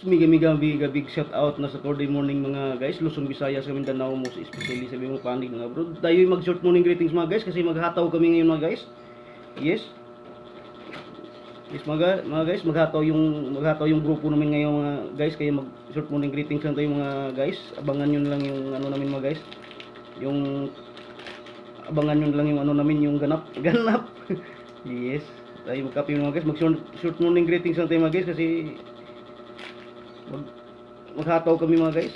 Mega mega mega big shout out na sa Saturday morning mga guys. Luzon, Visayas, Mindanao, most especially sa mga panig mga bro. Tayo mag short morning greetings mga guys kasi maghataw kami ngayon mga guys. Yes. Yes mga, mga guys, maghataw yung maghataw yung grupo namin ngayon mga guys kaya mag short morning greetings lang tayo mga guys. Abangan niyo na lang yung ano namin mga guys. Yung abangan niyo na lang yung ano namin yung ganap. Ganap. yes. Tayo magkape mga guys. Mag short, short morning greetings lang tayo mga guys kasi mag maghataw kami mga guys.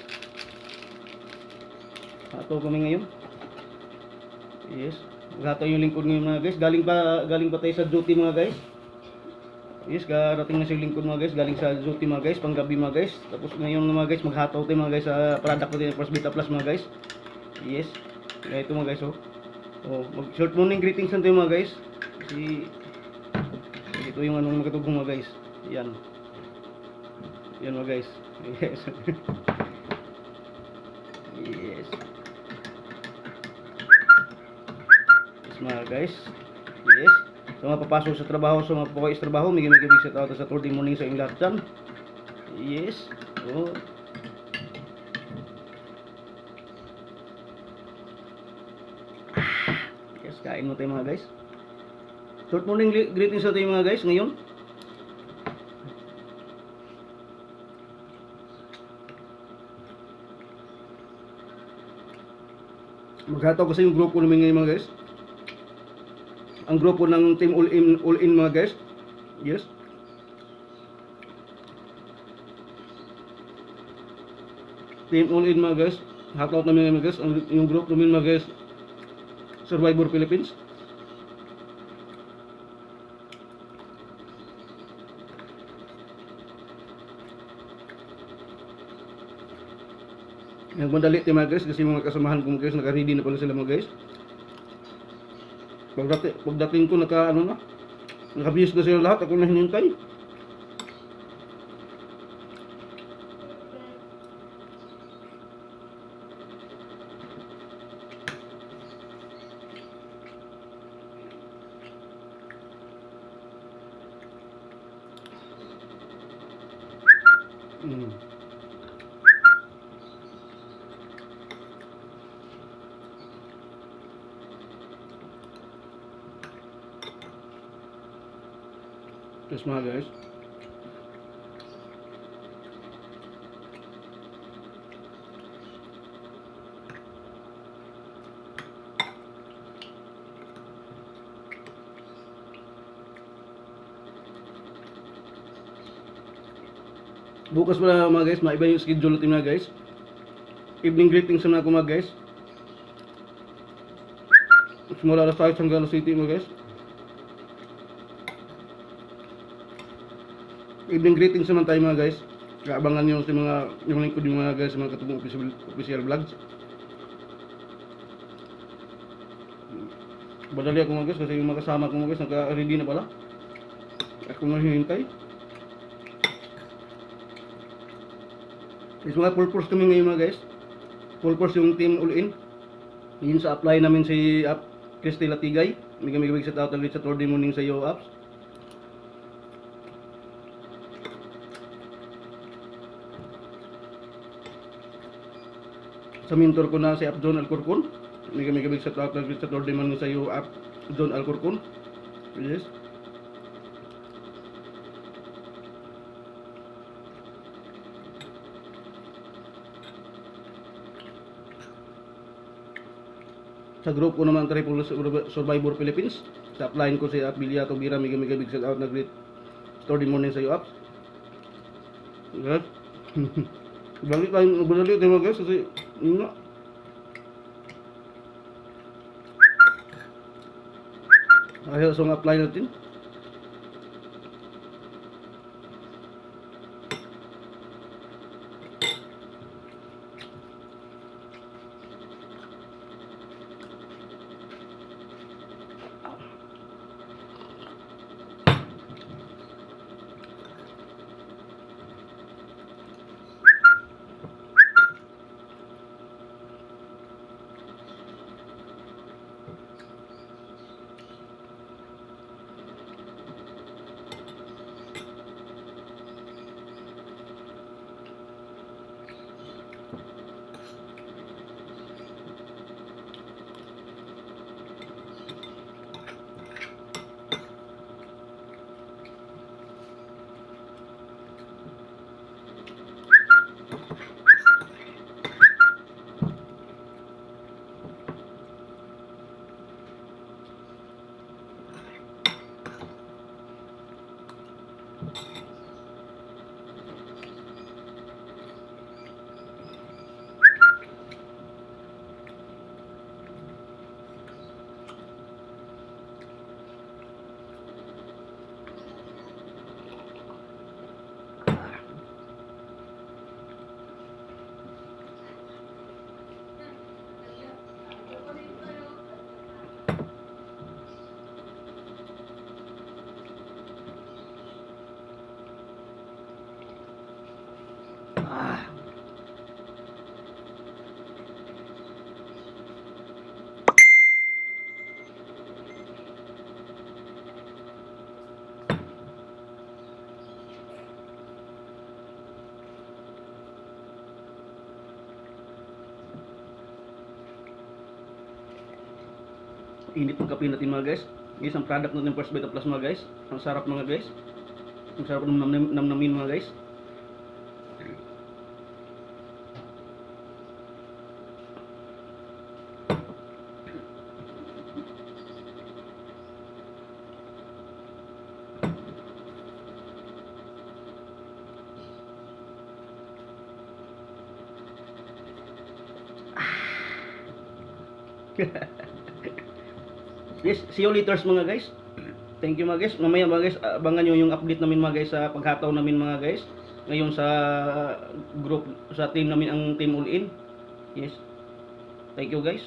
Hataw kami ngayon. Yes. Maghataw yung lingkod ngayon mga guys. Galing pa galing pa tayo sa duty mga guys. Yes, karating na sa lingkod mga guys. Galing sa duty mga guys, panggabi mga guys. Tapos ngayon mga guys, maghataw tayo mga guys sa product natin First Beta Plus mga guys. Yes. Kaya ito mga guys oh. Oh, mag short morning greetings tayo mga guys. Kasi ito yung anong makatugong mga guys. Yan. Yan mga guys. Yes. yes. Yes mga guys. Yes. Sa mga papasok sa trabaho, sa mga papakay sa trabaho, may gimig shout out sa Saturday morning sa inyong lahat. Yes. Oh. Yes, kain mo tayo mga guys. Short morning greetings sa tayo mga guys ngayon. Maghataw kasi yung grupo namin ngayon mga guys. Ang grupo ng Team All In, All In mga guys. Yes. Team All In mga guys. Hataw namin ngayon mga guys. Ang, yung group namin mga guys. Survivor Philippines. Yung madali tayo mga guys kasi mga kasamahan ko mga guys naka-ready na pala sila mga guys. Pagdating, pagdating ko naka ano na, nakabihis na sila lahat, ako na hinintay. Mm. Yes mga guys. Bukas pala mga guys, maiba yung schedule natin mga guys. Evening greetings na ako mga guys. Simula alas 5 hanggang alas 7 mga guys. Evening greetings naman tayo mga guys. Kaabangan nyo sa mga yung lingkod yung mga guys sa mga katubong official, official vlogs. Badali ako mga guys kasi yung mga kasama ko mga guys naka-ready na pala. Ako na hinihintay. Is mga full force kami ngayon mga guys. Full force yung team all in. Yun sa apply namin si App Christy Latigay. May gamig sa tawag sa Saturday morning sa iyo apps. Sa mentor ko na si John Alcorcon. May kami kabig sa tawag sa Saturday morning sa iyo John Alcorcon. Yes. Sa group ko naman Triple Survivor Philippines. Sa upline ko si Abilia Tobira, kabig sa out na great story morning sa iyo apps. Yes. Balik tayo, balik tayo guys kasi yun nga. Ayaw sa mga apply natin. Ah. Init ng kape natin mga guys. Guys, ang product natin First Beta Plus mga guys. Ang sarap mga guys. Ang sarap ng nam- namnamin mga guys. Yes, see you later mga guys. Thank you mga guys. Mamaya mga guys, abangan nyo yung update namin mga guys sa paghataw namin mga guys. Ngayon sa group, sa team namin ang Team All In. Yes. Thank you guys.